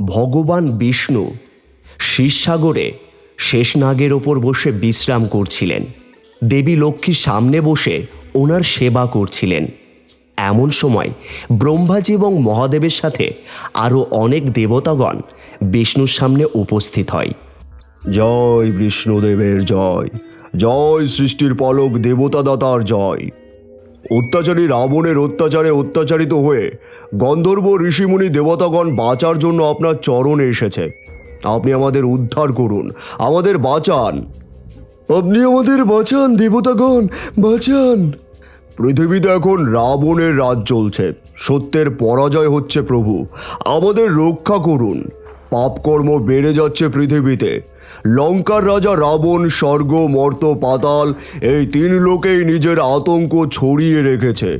ভগবান বিষ্ণু শীর্ষসাগরে শেষনাগের ওপর বসে বিশ্রাম করছিলেন। দেবী লক্ষ্মীর সামনে বসে ওনার সেবা করছিলেন। এমন সময় ব্রহ্মাজি এবং মহাদেবের সাথে আরও অনেক দেবতাগণ বিষ্ণুর সামনে উপস্থিত হয়। জয় বিষ্ণুদেবের জয় জয় সৃষ্টির পলক দেবতা দাতার জয়। অত্যাচারী রাবণের অত্যাচারে অত্যাচারিত হয়ে গন্ধর্ব ঋষিমুনি দেবতাগণ বাঁচার জন্য আপনার চরণে এসেছে। আপনি আমাদের উদ্ধার করুন, আমাদের বাঁচান। আপনি আমাদের বাঁচান, দেবতাগণ, বাঁচান। পৃথিবীতে এখন রাবণের রাজ চলছে। সত্যের পরাজয় হচ্ছে প্রভু। আমাদের রক্ষা করুন। পাপকর্ম বেড়ে যাচ্ছে পৃথিবীতে। লঙ্কার রাজা রাবণ স্বর্গ মর্ত পাতাল এই তিন লোকেই নিজের আতঙ্ক ছড়িয়ে রেখেছে।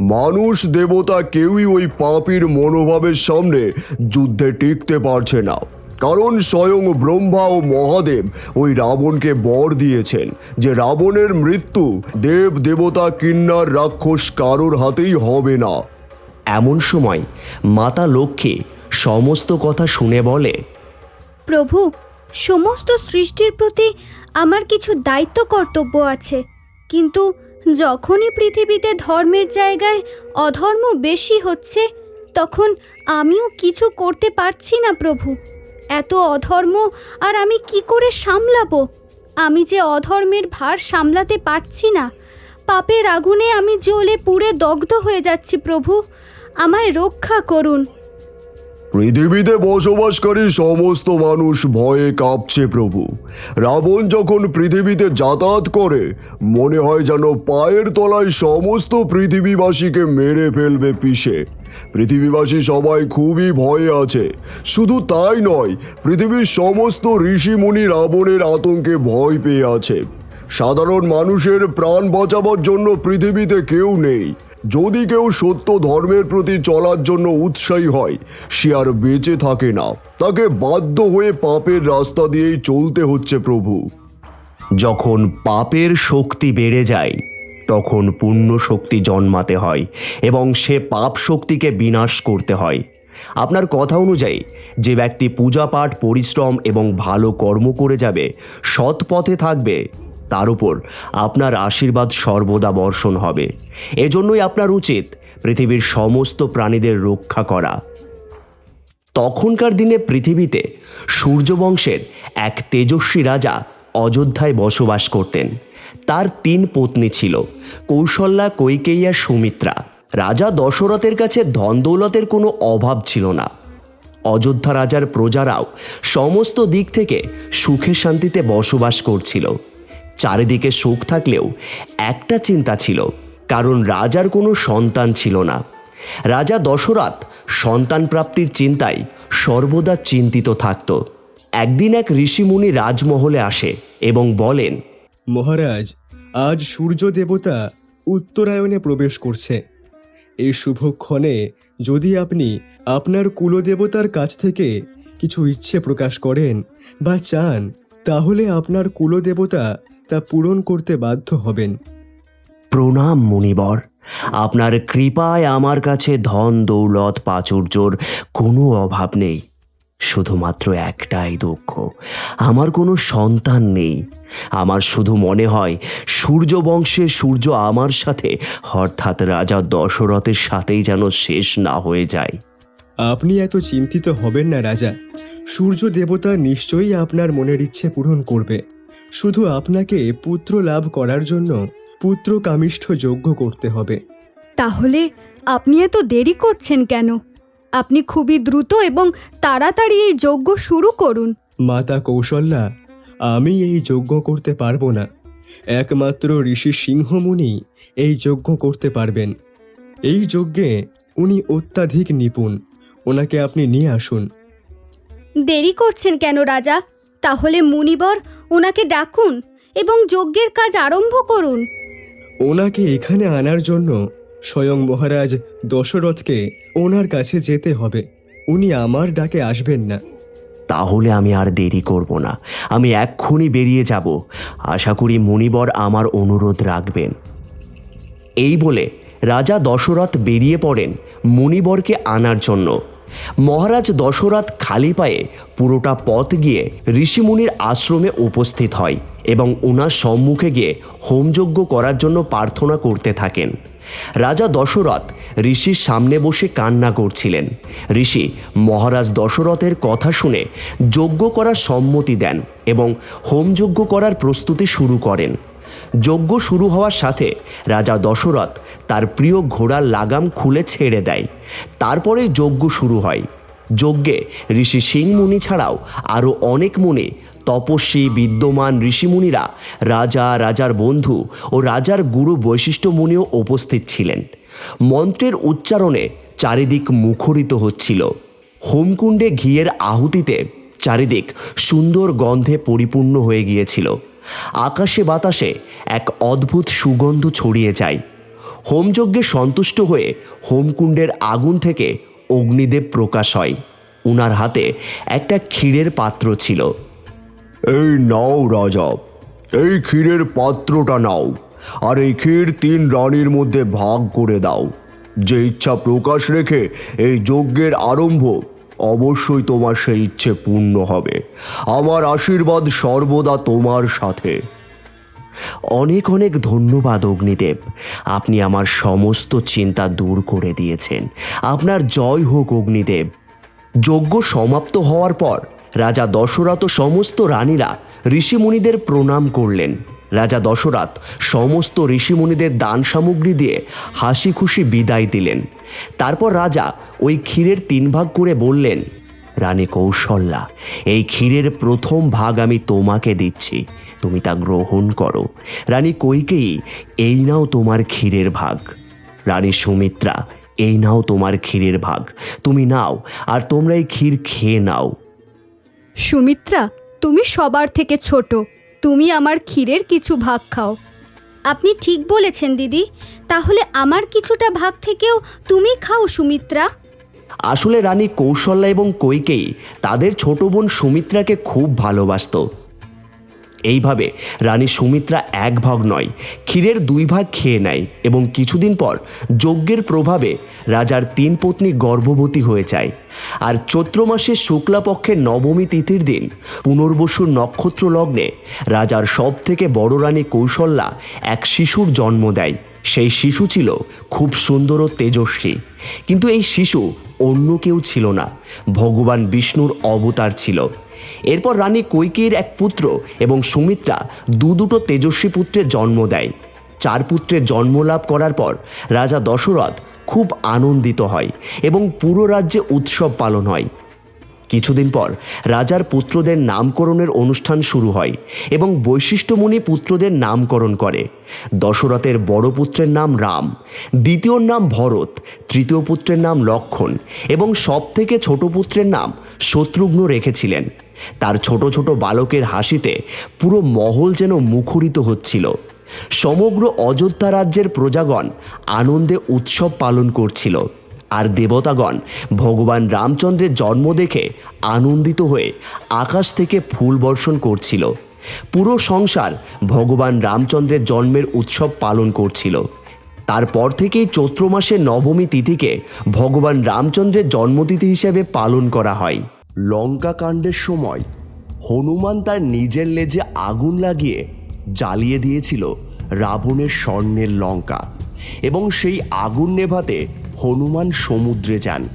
মানুষ দেবতা কেউই ওই পাপীর মনোভাবের সামনে যুদ্ধে টিকতে পারছে না। কারণ স্বয়ং ব্রহ্মা ও মহাদেব ওই রাবণকে বর দিয়েছেন যে রাবণের মৃত্যু দেব দেবতা কিন্নার রাক্ষস কারোর হাতেই হবে না। এমন সময় মাতা লক্ষ্মী সমস্ত কথা শুনে বলে প্রভু সমস্ত সৃষ্টির প্রতি আমার কিছু দায়িত্ব কর্তব্য আছে। কিন্তু যখনই পৃথিবীতে ধর্মের জায়গায় অধর্ম বেশি হচ্ছে, তখন আমিও কিছু করতে পারছি না প্রভু। এত অধর্ম আর আমি কি করে সামলাবো? আমি যে অধর্মের ভার সামলাতে পারছি না। পাপের আগুনে আমি জ্বলে পুড়ে দগ্ধ হয়ে যাচ্ছি প্রভু। আমায় রক্ষা করুন। পৃথিবীতে বসবাসকারী সমস্ত মানুষ ভয়ে কাঁপছে প্রভু। রাবণ যখন পৃথিবীতে যাতায়াত করে, মনে হয় যেন পায়ের তলায় সমস্ত পৃথিবীবাসীকে মেরে ফেলবে পিষে। পৃথিবীবাসী সবাই খুবই ভয়ে আছে। শুধু তাই নয়, পৃথিবীর সমস্ত ঋষিমুনি রাবণের আতঙ্কে ভয় পেয়ে আছে। সাধারণ মানুষের প্রাণ বাঁচাবার জন্য পৃথিবীতে কেউ নেই। যদি কেউ সত্য ধর্মের প্রতি চলার জন্য উৎসাহী হয়, সে আর বেঁচে থাকে না। তাকে বাধ্য হয়ে পাপের রাস্তা দিয়েই চলতে হচ্ছে প্রভু। যখন পাপের শক্তি বেড়ে যায়, তখন পুণ্য শক্তি জন্মাতে হয় এবং সে পাপ শক্তিকে বিনাশ করতে হয়। আপনার কথা অনুযায়ী, যে ব্যক্তি পূজা পাঠ পরিশ্রম এবং ভালো কর্ম করে যাবে, সৎ পথে থাকবে তার উপর আপনার আশীর্বাদ সর্বদা বর্ষণ হবে। এজন্যই আপনার উচিত পৃথিবীর সমস্ত প্রাণীদের রক্ষা করা। তখনকার দিনে পৃথিবীতে সূর্যবংশের এক তেজস্বী রাজা অযোধ্যায় বসবাস করতেন। তার তিন পত্নী ছিল, কৌশল্যা আর সুমিত্রা। রাজা দশরথের কাছে ধন দৌলতের কোনো অভাব ছিল না। অযোধ্যা রাজার প্রজারাও সমস্ত দিক থেকে সুখে শান্তিতে বসবাস করছিল। চারিদিকে সুখ থাকলেও একটা চিন্তা ছিল, কারণ রাজার কোনো সন্তান ছিল না। রাজা দশরথ সন্তান প্রাপ্তির চিন্তায় সর্বদা চিন্তিত থাকত। একদিন এক ঋষিমুনি রাজমহলে আসে এবং বলেন, মহারাজ, আজ সূর্য দেবতা উত্তরায়ণে প্রবেশ করছে। এই শুভক্ষণে যদি আপনি আপনার কুলদেবতার কাছ থেকে কিছু ইচ্ছে প্রকাশ করেন বা চান, তাহলে আপনার কুলদেবতা তা পূরণ করতে বাধ্য হবেন। প্রণাম মুনিবর। আপনার কৃপায় আমার কাছে ধন দৌলত প্রাচুর্যর কোনো অভাব নেই। শুধুমাত্র একটাই দুঃখ আমার কোনো সন্তান নেই। আমার শুধু মনে হয় সূর্য বংশের সূর্য আমার সাথে অর্থাৎ রাজা দশরথের সাথেই যেন শেষ না হয়ে যায়। আপনি এত চিন্তিত হবেন না রাজা। সূর্য দেবতা নিশ্চয়ই আপনার মনের ইচ্ছে পূরণ করবে। শুধু আপনাকে পুত্র লাভ করার জন্য পুত্র কামিষ্ঠ যজ্ঞ করতে হবে। তাহলে আপনি এত দেরি করছেন কেন? আপনি খুবই দ্রুত এবং তাড়াতাড়ি এই যজ্ঞ শুরু করুন। মাতা কৌশল্যা আমি এই যজ্ঞ করতে পারব না। একমাত্র ঋষি সিংহমুনি এই যজ্ঞ করতে পারবেন। এই যজ্ঞে উনি অত্যাধিক নিপুণ। ওনাকে আপনি নিয়ে আসুন। দেরি করছেন কেন রাজা? তাহলে মুনিবর ওনাকে ডাকুন এবং যজ্ঞের কাজ আরম্ভ করুন। ওনাকে এখানে আনার জন্য স্বয়ং মহারাজ দশরথকে ওনার কাছে যেতে হবে। উনি আমার ডাকে আসবেন না। তাহলে আমি আর দেরি করব না। আমি এক্ষুনি বেরিয়ে যাব। আশা করি মুনিবর আমার অনুরোধ রাখবেন। এই বলে রাজা দশরথ বেরিয়ে পড়েন মুনিবরকে আনার জন্য। মহারাজ দশরথ খালি পায়ে পুরোটা পথ গিয়ে ঋষিমুনির আশ্রমে উপস্থিত হয় এবং ওনার সম্মুখে গিয়ে হোমযজ্ঞ করার জন্য প্রার্থনা করতে থাকেন। রাজা দশরথ ঋষির সামনে বসে কান্না করছিলেন। ঋষি মহারাজ দশরথের কথা শুনে যজ্ঞ করার সম্মতি দেন এবং হোমযজ্ঞ করার প্রস্তুতি শুরু করেন। যজ্ঞ শুরু হওয়ার সাথে রাজা দশরথ তার প্রিয় ঘোড়ার লাগাম খুলে ছেড়ে দেয়। তারপরেই যজ্ঞ শুরু হয়। যজ্ঞে ঋষি সিং মুনি ছাড়াও আরও অনেক মুনি, তপস্বী, বিদ্যমান ঋষিমুনিরা রাজা, রাজার বন্ধু ও রাজার গুরু বৈশিষ্ট্য মুনিও উপস্থিত ছিলেন। মন্ত্রের উচ্চারণে চারিদিক মুখরিত হচ্ছিল। হোমকুণ্ডে ঘিয়ের আহুতিতে চারিদিক সুন্দর গন্ধে পরিপূর্ণ হয়ে গিয়েছিল। আকাশে বাতাসে এক অদ্ভুত সুগন্ধ ছড়িয়ে যায়। হোমযজ্ঞে সন্তুষ্ট হয়ে হোমকুণ্ডের আগুন থেকে অগ্নিদেব প্রকাশ হয়। উনার হাতে একটা ক্ষীরের পাত্র ছিল। এই নাও রাজা, এই ক্ষীরের পাত্রটা নাও, আর এই ক্ষীর তিন রানীর মধ্যে ভাগ করে দাও। যে ইচ্ছা প্রকাশ রেখে এই যজ্ঞের আরম্ভ অবশ্যই তোমার সেই ইচ্ছে পূর্ণ হবে। আমার আশীর্বাদ সর্বদা তোমার সাথে। অনেক অনেক ধন্যবাদ, অগ্নিদেব। আপনি আমার সমস্ত চিন্তা দূর করে দিয়েছেন। আপনার জয় হোক, অগ্নিদেব। যজ্ঞ সমাপ্ত হওয়ার পর রাজা দশরথ সমস্ত রানীরা, ঋষিমুনিদের প্রণাম করলেন। রাজা দশরথ সমস্ত ঋষিমুনিদের দান সামগ্রী দিয়ে হাসি খুশি বিদায় দিলেন। তারপর রাজা ওই ক্ষীরের তিন ভাগ করে বললেন, রানী কৌশল্যা, এই ক্ষীরের প্রথম ভাগ আমি তোমাকে দিচ্ছি। তুমি তা গ্রহণ করো। রানী কৈকেয়ী, এই নাও তোমার ক্ষীরের ভাগ। রানী সুমিত্রা, এই নাও তোমার ক্ষীরের ভাগ। তুমি নাও আর তোমরা এই ক্ষীর খেয়ে নাও। সুমিত্রা, তুমি সবার থেকে ছোট। তুমি আমার ক্ষীরের কিছু ভাগ খাও। আপনি ঠিক বলেছেন, দিদি। তাহলে আমার কিছুটা ভাগ থেকেও তুমি খাও, সুমিত্রা। আসলে রানী কৌশল্যা এবং কৈকেয়ী তাদের ছোট বোন সুমিত্রাকে খুব ভালোবাসতো। এইভাবে রানী সুমিত্রা এক ভাগ নয়, ক্ষীরের দুই ভাগ খেয়ে নেয় এবং কিছুদিন পর যজ্ঞের প্রভাবে রাজার তিন পত্নী গর্ভবতী হয়ে যায়। আর চৈত্র মাসের শুক্লাপক্ষের নবমী তিথির দিন, পুনর্বসুর নক্ষত্র লগ্নে রাজার সব থেকে বড় রানী কৌশল্যা এক শিশুর জন্ম দেয়। সেই শিশু ছিল খুব সুন্দর ও তেজস্বী। কিন্তু এই শিশু অন্য কেউ ছিল না, ভগবান বিষ্ণুর অবতার ছিল। এরপর রানী কৈকেয়ীর এক পুত্র এবং সুমিত্রা দু দুটো তেজস্বী পুত্রের জন্ম দেয়। চার পুত্রের জন্ম লাভ করার পর রাজা দশরথ খুব আনন্দিত হয় এবং পুরো রাজ্যে উৎসব পালন হয়। কিছুদিন পর রাজার পুত্রদের নামকরণের অনুষ্ঠান শুরু হয় এবং বৈশিষ্ট্যমণি পুত্রদের নামকরণ করে। দশরথের বড় পুত্রের নাম রাম দ্বিতীয়র নাম ভরত, তৃতীয় পুত্রের নাম লক্ষণ এবং সব থেকে ছোট পুত্রের নাম শত্রুঘ্ন রেখেছিলেন। তার ছোট ছোট বালকের হাসিতে পুরো মহল যেন মুখরিত হচ্ছিল। সমগ্র অযোধ্যা রাজ্যের প্রজাগণ আনন্দে উৎসব পালন করছিল আর দেবতাগণ ভগবান রামচন্দ্রের জন্ম দেখে আনন্দিত হয়ে আকাশ থেকে ফুল বর্ষণ করছিল। পুরো সংসার ভগবান রামচন্দ্রের জন্মের উৎসব পালন করছিল। তারপর থেকেই চৈত্র মাসের নবমী তিথিকে ভগবান রামচন্দ্রের জন্মতিথি হিসেবে পালন করা হয়। লঙ্কা কাণ্ডের সময় হনুমান তার নিজের লেজে আগুন লাগিয়ে জ্বালিয়ে দিয়েছিল রাবণের স্বর্ণের লঙ্কা এবং সেই আগুন নেভাতে হনুমান সমুদ্রে যান।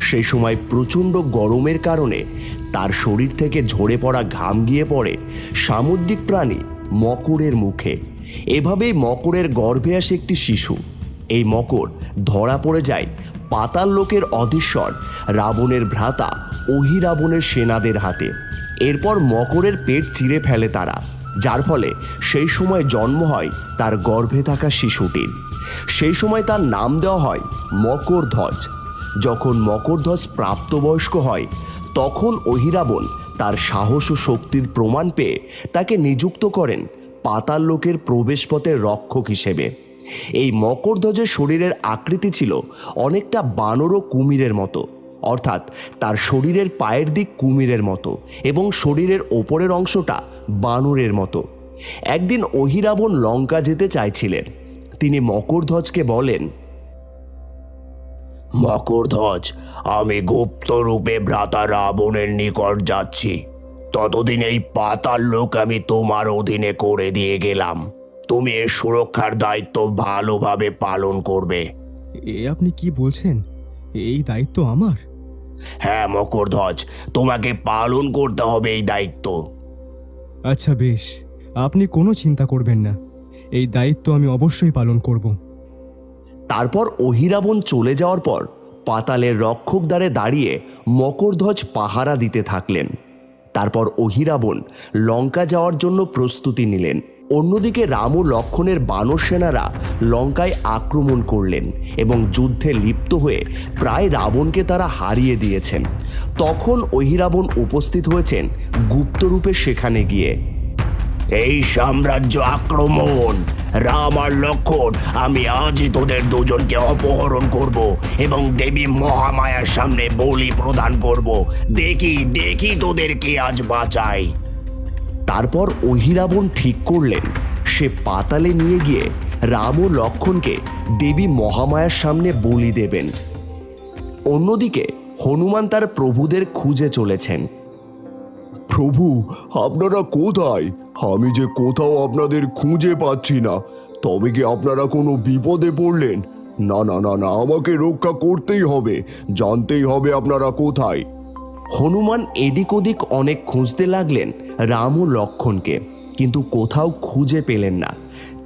সেই সময় প্রচণ্ড গরমের কারণে তার শরীর থেকে ঝরে পড়া ঘাম গিয়ে পড়ে সামুদ্রিক প্রাণী মকরের মুখে। এভাবেই মকরের গর্ভে আসে একটি শিশু। এই মকর ধরা পড়ে যায় পাতাল লোকের অধীশ্বর রাবণের ভ্রাতা অহিরাবণের সেনাদের হাতে। এরপর মকরের পেট চিরে ফেলে তারা। যার ফলে সেই সময় জন্ম হয় তার গর্ভে থাকা শিশুটির। সেই সময় তার নাম দেওয়া হয় মকরধ্বজ। যখন মকরধ্বজ প্রাপ্তবয়স্ক হয়, তখন অহিরাবণ তার সাহস ও শক্তির প্রমাণ পেয়ে তাকে নিযুক্ত করেন পাতাল লোকের প্রবেশপথের রক্ষক হিসেবে। এই মকরধ্বজের শরীরের আকৃতি ছিল অনেকটা বানর ও কুমিরের মতো। অর্থাৎ তার শরীরের পায়ের দিক কুমিরের মতো এবং শরীরের ওপরের অংশটা বানরের মতো। একদিন অহিরাবণ লঙ্কা যেতে চাইছিলেন। তিনি মকরধ্বজকে বলেন মকরধ্বজ আমি গুপ্ত রূপে ভ্রাতা রাবণের নিকট যাচ্ছি। ততদিন এই পাতার লোক আমি তোমার অধীনে করে দিয়ে গেলাম। তুমি এর সুরক্ষার দায়িত্ব ভালোভাবে পালন করবে। এ আপনি কি বলছেন? এই দায়িত্ব আমার? হ্যাঁ মকরধ্বজ তোমাকে পালন করতে হবে এই দায়িত্ব। আচ্ছা বেশ। আপনি কোনো চিন্তা করবেন না। এই দায়িত্ব আমি অবশ্যই পালন করব। তারপর অহিরাবণ চলে যাওয়ার পর পাতালের রক্ষক দ্বারে দাঁড়িয়ে মকরধ্বজ পাহারা দিতে থাকলেন। তারপর অহিরাবণ লঙ্কা যাওয়ার জন্য প্রস্তুতি নিলেন। অন্যদিকে রাম ও লক্ষণের বানর সেনারা লঙ্কায় আক্রমণ করলেন এবং যুদ্ধে লিপ্ত হয়ে প্রায় রাবণকে তারা হারিয়ে দিয়েছেন। তখন অহিরাবণ উপস্থিত হয়েছেন গুপ্তরূপে সেখানে গিয়ে। এই সাম্রাজ্য আক্রমণ, রাম আর লক্ষণ, আমি আজই তোদের দুজনকে অপহরণ করব এবং দেবী মহামায়ার সামনে বলি প্রদান করব। দেখি দেখি তোদেরকে আজ বাঁচাই তারপর অহিরাবণ ঠিক করলেন। সে পাতালে নিয়ে গিয়ে রাম ও লক্ষণকে দেবী মহামায়ার সামনে বলি দেবেন। অন্যদিকে হনুমান তার প্রভুদের খুঁজে চলেছেন। প্রভু, আপনারা কোথায়? আমি যে কোথাও আপনাদের খুঁজে পাচ্ছি না। তবে কি আপনারা কোনো বিপদে পড়লেন? না না না না, আমাকে রক্ষা করতেই হবে। জানতেই হবে আপনারা কোথায়। হনুমান এদিক ওদিক অনেক খুঁজতে লাগলেন রাম ও লক্ষণকে কিন্তু কোথাও খুঁজে পেলেন না।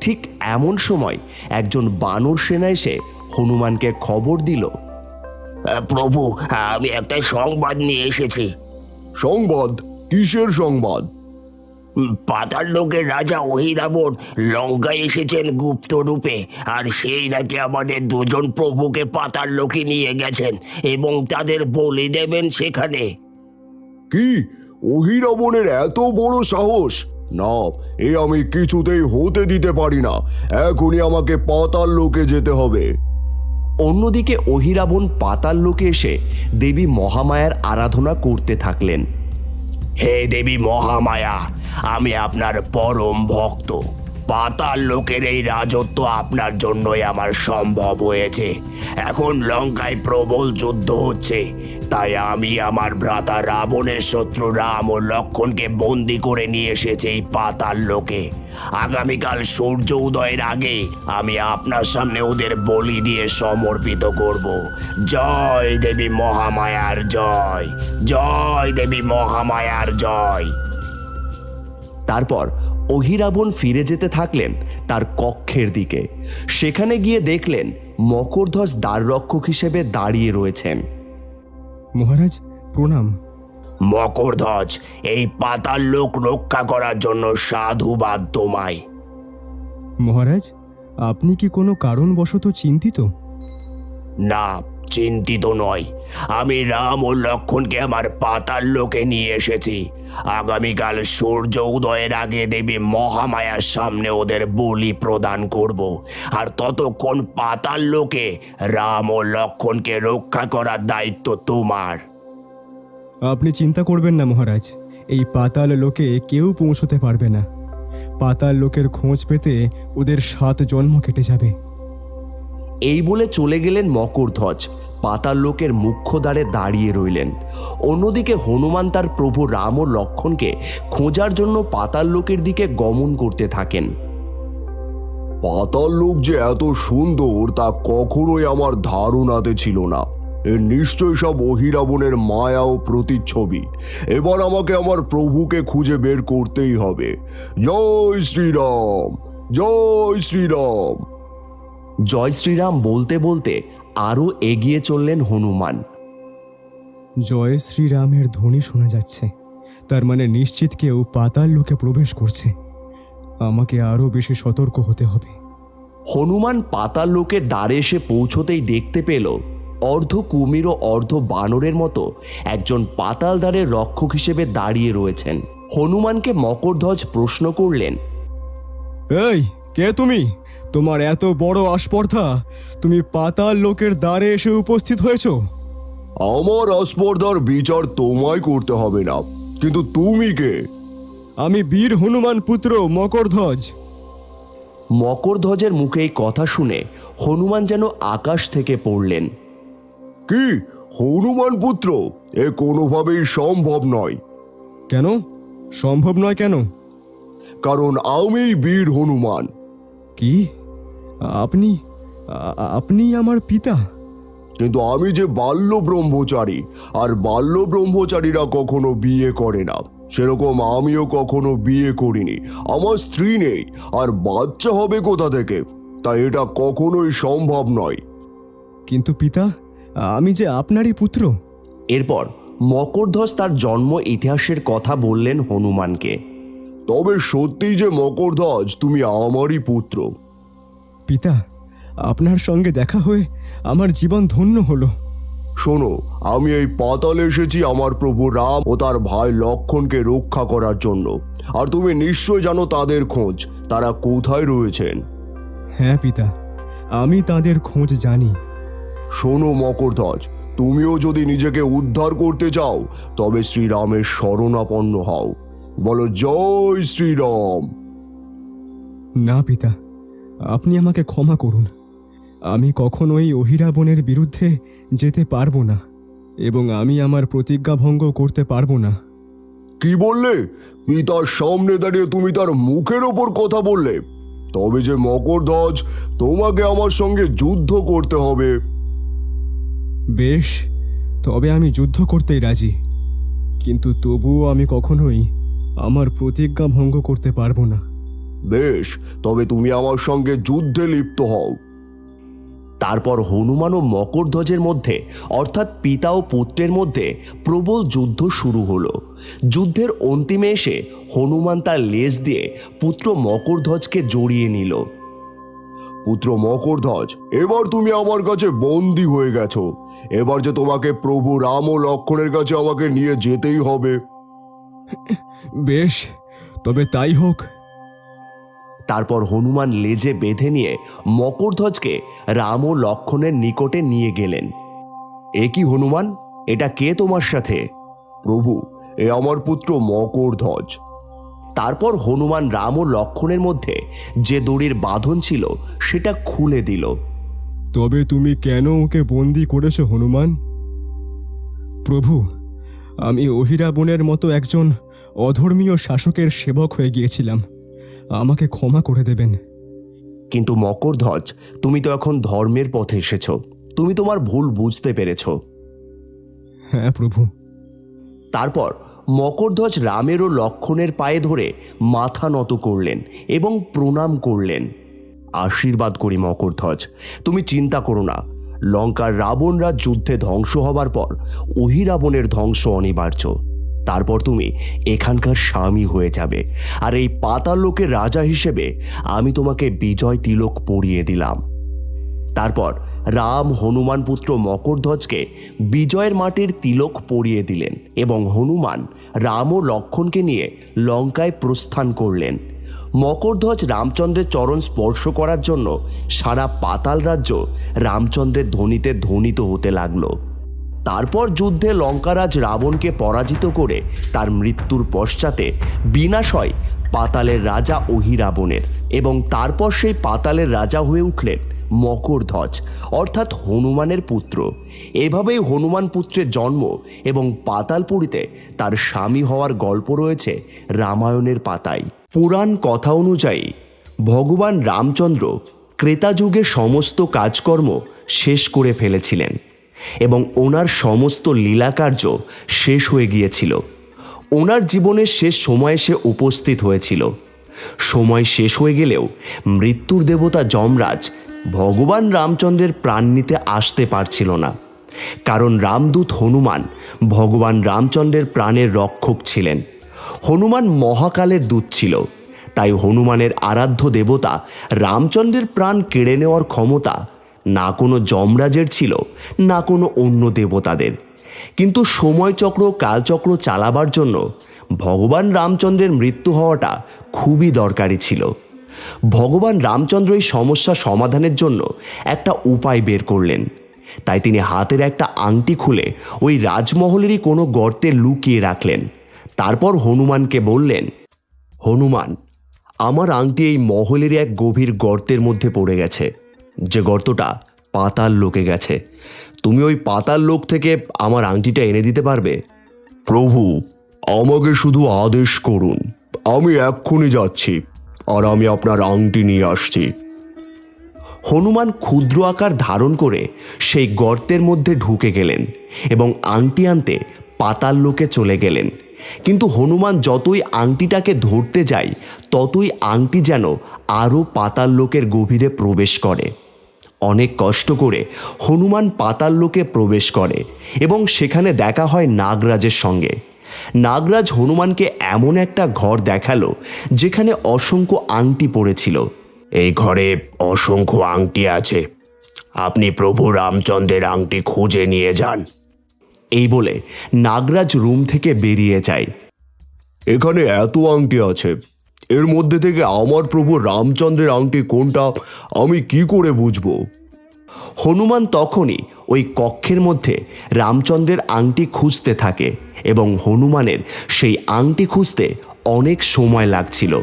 ঠিক এমন সময় একজন বানর সেনা এসে হনুমানকে খবর দিল। প্রভু আমি একটা সংবাদ নিয়ে এসেছি। সংবাদ? কিসের সংবাদ? পাতাল লোকের রাজা অহিরাবণ লঙ্কায় এসেছেন গুপ্ত রূপে আর সেই নাকি আমাদের দুজন প্রভুকে পাতাল লোকে নিয়ে গেছেন এবং তাদের বলি দেবেন সেখানে। কি? অহিরাবণের এত বড় সাহস? না এ আমি কিছুতেই হতে দিতে পারি না। এখনই আমাকে পাতাল লোকে যেতে হবে। অন্যদিকে অহিরাবণ পাতাল লোকে এসে দেবী মহামায়ার আরাধনা করতে থাকলেন। হে দেবী মহামায়া, আমি আপনার পরম ভক্ত। পাতাল লোকের এই রাজত্ব আপনার জন্যই আমার সম্ভব হয়েছে। এখন লঙ্কায় প্রবল যুদ্ধ হচ্ছে। তাই আমি আমার ভ্রাতা রাবণের শত্রু রাম ও লক্ষণকে বন্দি করে নিয়ে এসেছি এই পাতাল লোকে। আগামীকাল সূর্য উদয়ের আগে আমি আপনার সামনে ওদের বলি দিয়ে সমর্পিত করব। জয় দেবী মহামায়ার জয় জয় দেবী মহামায়ার জয়। তারপর অহিরাবণ ফিরে যেতে থাকলেন তার কক্ষের দিকে। সেখানে গিয়ে দেখলেন মকরধ্বজ দ্বাররক্ষক হিসেবে দাঁড়িয়ে রয়েছেন। মহারাজ প্রণাম। মকরধ্বজ এই পাতার লোক রক্ষা করার জন্য সাধুবাদ তোমায়। মহারাজ আপনি কি কোনো কারণবশত চিন্তিত? না চিন্তিত নয়। আমি রাম ও লক্ষণকে আমার পাতাল লোকে নিয়ে এসেছি। আগামীকাল সূর্য উদয়ের আগে দেবী মহামায়ার সামনে ওদের বলি প্রদান করব। আর ততক্ষণ পাতাল লোকে রাম ও লক্ষণকে রক্ষা করার দায়িত্ব তোমার। আপনি চিন্তা করবেন না, মহারাজ। এই পাতাল লোকে কেউ পৌঁছতে পারবে না। পাতাল লোকের খোঁজ পেতে ওদের সাত জন্ম কেটে যাবে। এই বলে চলে গেলেন মকরধ্বজ। পাতাল লোকের মুখ্য দ্বারে দাঁড়িয়ে রইলেন। অন্যদিকে হনুমান তার প্রভু রাম ও লক্ষণকে খোঁজার জন্য পাতাল লোকের দিকে গমন করতে থাকেন। পাতাল লোক যে এত সুন্দর তা কখনোই আমার ধারণাতে ছিল না। এর নিশ্চয় সব অহিরাবণের মায়া ও প্রতিচ্ছবি। এবার আমাকে আমার প্রভুকে খুঁজে বের করতেই হবে। জয় শ্রীরাম! জয় শ্রীরাম! জয় শ্রীরাম বলতে বলতে আরও এগিয়ে চললেন হনুমান। জয় শ্রীরামের ধ্বনি শোনা যাচ্ছে। তার মানে নিশ্চিত কেউ পাতাল লোকে প্রবেশ করছে। আমাকে আরও বেশি সতর্ক হতে হবে। হনুমান পাতাল লোকের দ্বারে এসে পৌঁছতেই দেখতে পেল অর্ধ কুমির ও অর্ধ বানরের মতো একজন পাতাল দ্বারের রক্ষক হিসেবে দাঁড়িয়ে রয়েছেন। হনুমানকে মকরধ্বজ প্রশ্ন করলেন এই কে তুমি? তোমার এত বড় আস্পর্ধা তুমি পাতাল লোকের দ্বারে এসে উপস্থিত হয়েছো। আমার আস্পর্ধার বিচার তোমায় করতে হবে না। কিন্তু তুমি কে? আমি বীর হনুমান পুত্র মকরধ্বজ। মকরধ্বজের মুখে এই কথা শুনে হনুমান যেন আকাশ থেকে পড়লেন। কি? হনুমান পুত্র? এ কোনোভাবেই সম্ভব নয়। কেন? সম্ভব নয় কেন? কারণ আমি বীর হনুমান। কি? আপনি আপনি আমার পিতা। কিন্তু আমি যে বাল্য ব্রহ্মচারী আর বাল্য ব্রহ্মচারীরা কখনো বিয়ে করে না। সেরকম আমিও কখনো বিয়ে করিনি। আমার স্ত্রী নেই আর বাচ্চা হবে কোথা থেকে? তাই এটা কখনোই সম্ভব নয়। কিন্তু পিতা আমি যে আপনারই পুত্র। এরপর মকরধ্বজ তার জন্ম ইতিহাসের কথা বললেন হনুমানকে। তবে সত্যিই যে মকরধ্বজ তুমি আমারই পুত্র। পিতা আপনার সঙ্গে দেখা হয়ে আমার জীবন ধন্য হলো। শোনো আমি এই পাতালে এসেছি আমার প্রভু রাম ও তার ভাই লক্ষণকে রক্ষা করার জন্য। আর তুমি নিশ্চয় জানো তাদের খোঁজ তারা কোথায় রয়েছেন? হ্যাঁ পিতা আমি তাদের খোঁজ জানি। শোনো মকরধ্বজ তুমিও যদি নিজেকে উদ্ধার করতে চাও তবে শ্রীরামের শরণাপন্ন হও। বলো জয় শ্রীরাম। না পিতা আপনি আমাকে ক্ষমা করুন। আমি কখনোই অহিরাবনের বিরুদ্ধে যেতে পারব না এবং আমি আমার প্রতিজ্ঞা ভঙ্গ করতে পারব না। কি বললে? পিতার সামনে দাঁড়িয়ে তুমি তার মুখের ওপর কথা বললে। তবে যে মকরধ্বজ তোমাকে আমার সঙ্গে যুদ্ধ করতে হবে। বেশ তবে আমি যুদ্ধ করতেই রাজি। কিন্তু তবুও আমি কখনোই আমার প্রতিজ্ঞা ভঙ্গ করতে পারব না। বেশ, তবে তুমি আমার সঙ্গে যুদ্ধে লিপ্ত হও। তারপর হনুমান ও মকরধ্বজের মধ্যে, অর্থাৎ পিতা ও পুত্রের মধ্যে প্রবল যুদ্ধ শুরু হলো। যুদ্ধের অন্তিমে এসে হনুমান তার লেজ দিয়ে পুত্র মকরধ্বজকে জড়িয়ে নিল। পুত্র মকরধ্বজ এবার তুমি আমার কাছে বন্দী হয়ে গেছো। এবার যে তোমাকে প্রভু রাম ও লক্ষণের কাছে আমাকে নিয়ে যেতেই হবে। বেশ, তবে তাই হোক তারপর হনুমান লেজে বেঁধে নিয়ে মকরধ্বজকে রাম ও লক্ষণের নিকটে নিয়ে গেলেন। এ কি হনুমান? এটা কে তোমার সাথে? প্রভু, এ আমার পুত্র মকরধ্বজ। তারপর হনুমান রাম ও লক্ষণের মধ্যে যে দড়ির বাঁধন ছিল, সেটা খুলে দিল। তবে তুমি কেন ওকে বন্দি করেছ হনুমান? প্রভু, আমি অহিরাবনের মতো একজন অধর্মীয় শাসকের সেবক হয়ে গিয়েছিলাম। আমাকে ক্ষমা করে দেবেন। কিন্তু মকরধ্বজ তুমি তো এখন ধর্মের পথে এসেছ। তুমি তোমার ভুল বুঝতে পেরেছ। হ্যাঁ প্রভু। তারপর মকরধ্বজ রামের ও লক্ষণের পায়ে ধরে মাথা নত করলেন এবং প্রণাম করলেন। আশীর্বাদ করি মকরধ্বজ তুমি চিন্তা করো না। লঙ্কার রাবণরা যুদ্ধে ধ্বংস হবার পর অহিরাবণের ধ্বংস অনিবার্য। তারপর তুমি এখানকার স্বামী হয়ে যাবে। আর এই পাতাল লোকের রাজা হিসেবে আমি তোমাকে বিজয় তিলক পরিয়ে দিলাম। তারপর রাম হনুমান পুত্র মকরধ্বজকে বিজয়ের মাটির তিলক পরিয়ে দিলেন এবং হনুমান রাম ও লক্ষণকে নিয়ে লঙ্কায় প্রস্থান করলেন। মকরধ্বজ রামচন্দ্রের চরণ স্পর্শ করার জন্য সারা পাতাল রাজ্য রামচন্দ্রের ধ্বনিতে ধ্বনিত হতে লাগল। তারপর যুদ্ধে লঙ্কারাজ রাবণকে পরাজিত করে তার মৃত্যুর পশ্চাতে বিনাশ হয় পাতালের রাজা অহিরাবণের এবং তারপর সেই পাতালের রাজা হয়ে উঠলেন মকরধ্বজ, অর্থাৎ হনুমানের পুত্র। এভাবেই হনুমান পুত্রের জন্ম এবং পাতালপুরীতে তার স্বামী হওয়ার গল্প রয়েছে রামায়ণের পাতায়। পুরাণ কথা অনুযায়ী ভগবান রামচন্দ্র ক্রেতাযুগে সমস্ত কাজকর্ম শেষ করে ফেলেছিলেন। এবং ওনার সমস্ত লীলাকার্য শেষ হয়ে গিয়েছিল। ওনার জীবনের শেষ সময় সে উপস্থিত হয়েছিল। সময় শেষ হয়ে গেলেও মৃত্যুর দেবতা যমরাজ ভগবান রামচন্দ্রের প্রাণ নিতে আসতে পারছিল না। কারণ রামদূত হনুমান ভগবান রামচন্দ্রের প্রাণের রক্ষক ছিলেন। হনুমান মহাকালের দূত ছিল। তাই হনুমানের আরাধ্য দেবতা রামচন্দ্রের প্রাণ কেড়ে নেওয়ার ক্ষমতা না কোনো যমরাজের ছিল, না কোনো অন্য দেবতাদের। কিন্তু সময়চক্র, কালচক্র চালাবার জন্য ভগবান রামচন্দ্রের মৃত্যু হওয়াটা খুবই দরকারি ছিল। ভগবান রামচন্দ্র এই সমস্যা সমাধানের জন্য একটা উপায় বের করলেন। তাই তিনি হাতের একটা আংটি খুলে ওই রাজমহলেরই কোনো গর্তে লুকিয়ে রাখলেন। তারপর হনুমানকে বললেন, হনুমান, আমার আংটি এই মহলেরই এক গভীর গর্তের মধ্যে পড়ে গেছে। যে গর্তটা পাতাল লোকে গেছে। তুমি ওই পাতাল লোক থেকে আমার আংটিটা এনে দিতে পারবে? প্রভু, আমাকে শুধু আদেশ করুন। আমি এক্ষুনি যাচ্ছি আর আমি আপনার আংটি নিয়ে আসছি। হনুমান ক্ষুদ্র আকার ধারণ করে সেই গর্তের মধ্যে ঢুকে গেলেন এবং আংটি আনতে পাতাল লোকে চলে গেলেন। কিন্তু হনুমান যতই আংটিটাকে ধরতে যায়, ততই আংটি যেন আরও পাতাল লোকের গভীরে প্রবেশ করে। অনেক কষ্ট করে হনুমান পাতাল লোকে প্রবেশ করে এবং সেখানে দেখা হয় নাগরাজের সঙ্গে। নাগরাজ হনুমানকে এমন একটা ঘর দেখাল যেখানে অসংখ্য আংটি পড়েছিল। এই ঘরে অসংখ্য আংটি আছে। আপনি প্রভু রামচন্দ্রের আংটি খুঁজে নিয়ে যান। এই বলে নাগরাজ রুম থেকে বেরিয়ে যায়। এখানে এত আংটি আছে। এর মধ্যে থেকে আমার প্রভু রামচন্দ্রের আংটি কোনটা, আমি কি করে বুঝব? হনুমান তখনই ওই কক্ষের মধ্যে রামচন্দ্রের আংটি খুঁজতে থাকে এবং হনুমানের সেই আংটি খুঁজতে অনেক সময় লাগছিল।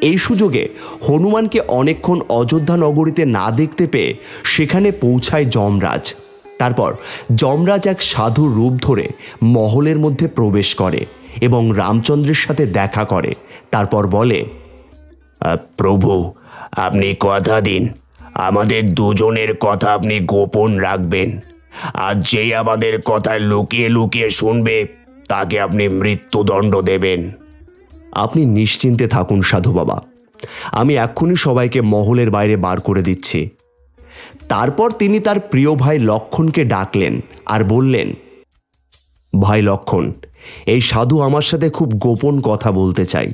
এই সুযোগে হনুমানকে অনেকক্ষণ অযোধ্যা নগরীতে না দেখতে পেয়ে সেখানে পৌঁছায় যমরাজ। তারপর যমরাজ এক সাধুর রূপ ধরে মহলের মধ্যে প্রবেশ করে। এবং রামচন্দ্রের সাথে দেখা করে। তারপর বলে প্রভু, আপনি কথা দিন। আমাদের দুজনের কথা আপনি গোপন রাখবেন। আর যেই আমাদের কথায় লুকিয়ে লুকিয়ে শুনবে, তাকে আপনি মৃত্যুদণ্ড দেবেন। আপনি নিশ্চিন্তে থাকুন, সাধু বাবা। আমি এক্ষুনি সবাইকে মহলের বাইরে বার করে দিচ্ছি। তারপর তিনি তার প্রিয় ভাই লক্ষণকে ডাকলেন আর বললেন ভাই লক্ষণ, এই সাধু আমার সাথে খুব গোপন কথা বলতে চাই।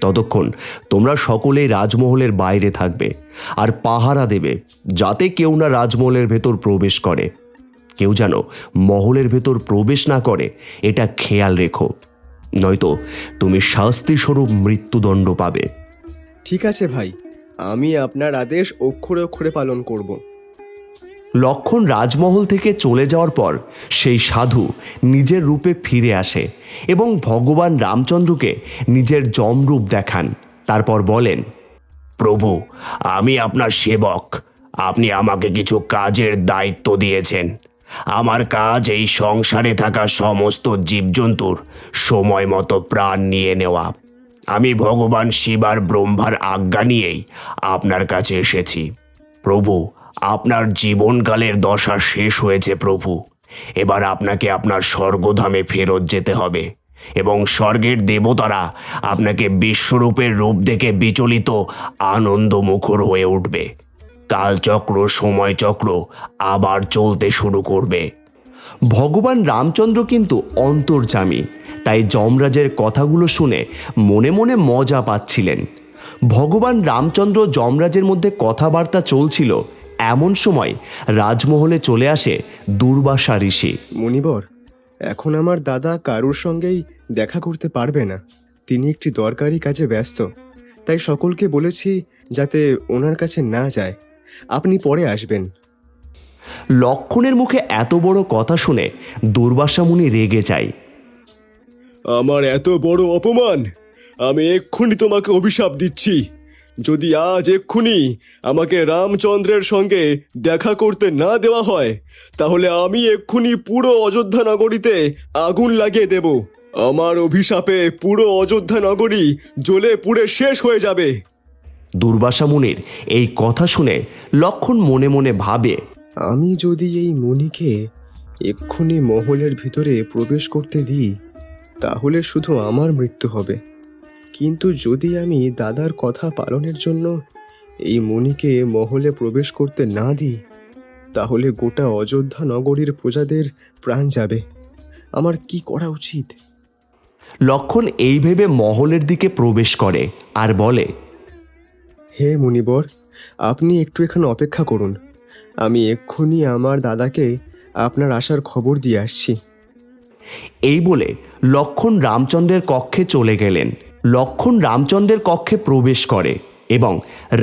ততক্ষণ তোমরা সকলেই রাজমহলের বাইরে থাকবে আর পাহারা দেবে, যাতে কেউ না রাজমহলের ভেতর প্রবেশ করে। কেউ যেন মহলের ভেতর প্রবেশ না করে, এটা খেয়াল রেখো। নয়তো তুমি শাস্তিস্বরূপ মৃত্যুদণ্ড পাবে। ঠিক আছে ভাই, আমি আপনার আদেশ অক্ষরে অক্ষরে পালন করব। লক্ষণ রাজমহল থেকে চলে যাওয়ার পর সেই সাধু নিজের রূপে ফিরে আসে এবং ভগবান রামচন্দ্রকে নিজের জমরূপ দেখান। তারপর বলেন, প্রভু, আমি আপনার সেবক। আপনি আমাকে কিছু কাজের দায়িত্ব দিয়েছেন। আমার কাজ এই সংসারে থাকা সমস্ত জীবজন্তুর সময় মতো প্রাণ নিয়ে নেওয়া। আমি ভগবান শিবার ব্রহ্মার আজ্ঞা নিয়েই আপনার কাছে এসেছি। প্রভু আপনার জীবনকালের দশা শেষ হয়েছে, প্রভু। এবার আপনাকে আপনার স্বর্গধামে ফেরত যেতে হবে এবং স্বর্গের দেবতারা আপনাকে বিশ্বরূপের রূপ দেখে বিচলিত, আনন্দমুখর হয়ে উঠবে। কালচক্র, সময়চক্র আবার চলতে শুরু করবে। ভগবান রামচন্দ্র কিন্তু অন্তর্জামী তাই যমরাজের কথাগুলো শুনে মনে মনে মজা পাচ্ছিলেন। ভগবান রামচন্দ্র যমরাজের মধ্যে কথাবার্তা চলছিল এমন সময় রাজমহলে চলে আসে দুর্বাসা ঋষি। মণিবর এখন আমার দাদা কারুর সঙ্গেই দেখা করতে পারবে না। তিনি একটি দরকারি কাজে ব্যস্ত। তাই সকলকে বলেছি যাতে ওনার কাছে না যায়। আপনি পরে আসবেন। লক্ষণের মুখে এত বড় কথা শুনে দুর্বাসা মুনি রেগে যায়। আমার এত বড় অপমান! আমি এক্ষুনি তোমাকে অভিশাপ দিচ্ছি। যদি আজ এক্ষুনি আমাকে রামচন্দ্রের সঙ্গে দেখা করতে না দেওয়া হয় তাহলে আমি এক্ষুনি পুরো অযোধ্যা নগরীতে আগুন লাগিয়ে দেব। আমার অভিশাপে পুরো অযোধ্যা নগরী জ্বলে পুড়ে শেষ হয়ে যাবে। দুর্বাসা মুনির এই কথা শুনে লক্ষণ মনে মনে ভাবে আমি যদি এই মণিকে এক্ষুনি মহলের ভিতরে প্রবেশ করতে দিই তাহলে শুধু আমার মৃত্যু হবে। কিন্তু যদি আমি দাদার কথা পালনের জন্য এই মণিকে মহলে প্রবেশ করতে না দিই তাহলে গোটা অযোধ্যা নগরীর প্রজাদের প্রাণ যাবে। আমার কি করা উচিত? লক্ষণ এই ভেবে মহলের দিকে প্রবেশ করে আর বলে হে মুনিবর আপনি একটু এখানে অপেক্ষা করুন। আমি এক্ষুনি আমার দাদাকে আপনার আসার খবর দিয়ে আসছি। এই বলে লক্ষণ রামচন্দ্রের কক্ষে চলে গেলেন। লক্ষণ রামচন্দ্রের কক্ষে প্রবেশ করে এবং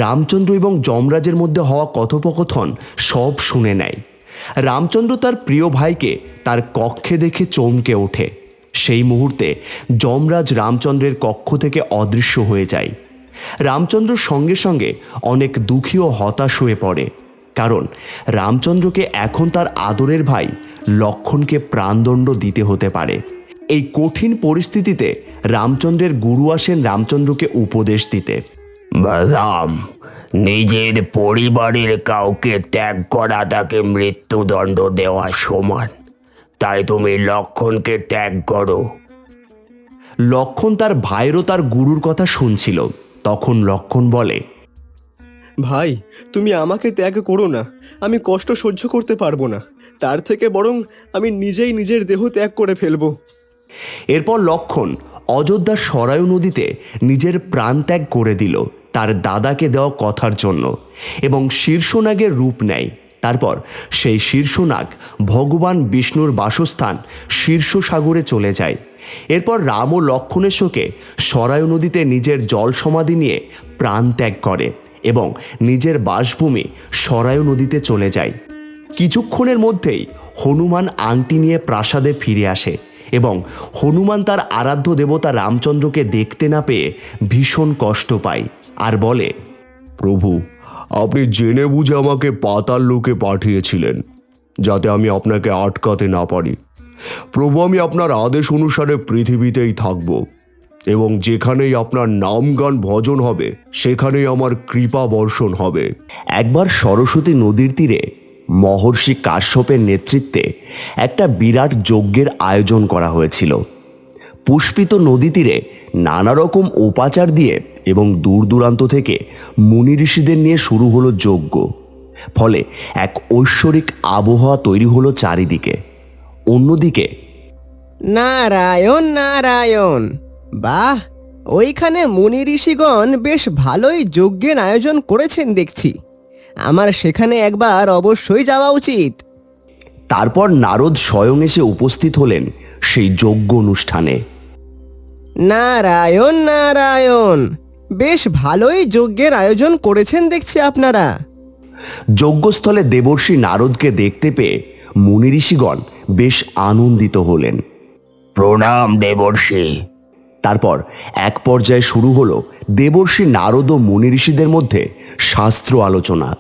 রামচন্দ্র এবং যমরাজের মধ্যে হওয়া কথোপকথন সব শুনে নেয়। রামচন্দ্র তার প্রিয় ভাইকে তার কক্ষে দেখে চমকে ওঠে। সেই মুহূর্তে যমরাজ রামচন্দ্রের কক্ষ থেকে অদৃশ্য হয়ে যায়। রামচন্দ্র সঙ্গে সঙ্গে অনেক দুঃখী ও হতাশ হয়ে পড়ে, কারণ রামচন্দ্রকে এখন তার আদরের ভাই লক্ষণকে প্রাণদণ্ড দিতে হতে পারে। এই কঠিন পরিস্থিতিতে রামচন্দ্রের গুরু আসেন রামচন্দ্রকে উপদেশ দিতে। রাম নিজের পরিবারের কাউকে ত্যাগ করা তাকে মৃত্যুদণ্ড দেওয়া সমান। তাই তুমি লক্ষণকে ত্যাগ করো। লক্ষণ তার ভাইরও তার গুরুর কথা শুনছিল। তখন লক্ষণ বলে ভাই তুমি আমাকে ত্যাগ করো না। আমি কষ্ট সহ্য করতে পারব না। তার থেকে বরং আমি নিজেই নিজের দেহ ত্যাগ করে ফেলব। এরপর লক্ষণ অযোধ্যার সরায়ু নদীতে নিজের প্রাণ ত্যাগ করে দিল তার দাদাকে দেওয়া কথার জন্য এবং শীর্ষনাগের রূপ নেয়। তারপর সেই শীর্ষনাগ ভগবান বিষ্ণুর বাসস্থান শীর্ষ সাগরে চলে যায়। এরপর রাম ও লক্ষণের শোকে সরায়ু নদীতে নিজের জল সমাধি নিয়ে প্রাণ ত্যাগ করে এবং নিজের বাসভূমি সরায়ু নদীতে চলে যায়। কিছুক্ষণের মধ্যেই হনুমান আংটি নিয়ে প্রাসাদে ফিরে আসে। এবং হনুমান তার আরাধ্য দেবতা রামচন্দ্রকে দেখতে না পেয়ে ভীষণ কষ্ট পায় আর বলে প্রভু আপনি জেনে বুঝে আমাকে পাতাল লোকে পাঠিয়েছিলেন যাতে আমি আপনাকে আটকাতে না পারি। প্রভু আমি আপনার আদেশ অনুসারে পৃথিবীতেই থাকব এবং যেখানেই আপনার নাম গান ভজন হবে সেখানেই আমার কৃপা বর্ষণ হবে। একবার সরস্বতী নদীর তীরে মহর্ষি কাশ্যপের নেতৃত্বে একটা বিরাট যজ্ঞের আয়োজন করা হয়েছিল। পুষ্পিত নদী তীরে নানা রকম উপাচার দিয়ে এবং দূর দূরান্ত থেকে মুনি ঋষিদের নিয়ে শুরু হলো যজ্ঞ। ফলে এক ঐশ্বরিক আবহাওয়া তৈরি হলো চারিদিকে। অন্যদিকে নারায়ণ নারায়ণ, বাহ! ওইখানে মুনি ঋষিগণ বেশ ভালোই যজ্ঞের আয়োজন করেছেন দেখছি। আমার সেখানে একবার অবশ্যই যাওয়া উচিত। তারপর নারদ স্বয়ং এসে উপস্থিত হলেন সেই যজ্ঞ অনুষ্ঠানে। নারায়ণ নারায়ণ বেশ ভালোই যজ্ঞের আয়োজন করেছেন দেখছি আপনারা। যজ্ঞস্থলে দেবর্ষি নারদকে দেখতে পেয়ে মুনি ঋষিগণ বেশ আনন্দিত হলেন। প্রণাম দেবর্ষি। তারপর এক পর্যায়ে শুরু হলো দেবর্ষী নারদ ও মুনি ঋষিদের মধ্যে শাস্ত্র আলোচনা।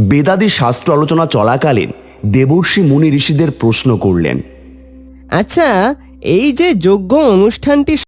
বেদাদি শাস্ত্র আলোচনা চলাকালীন দেবর্ষি মুনি ঋষিদের প্রশ্ন করলেন। আচ্ছা এই যে যজ্ঞ অনুষ্ঠানটি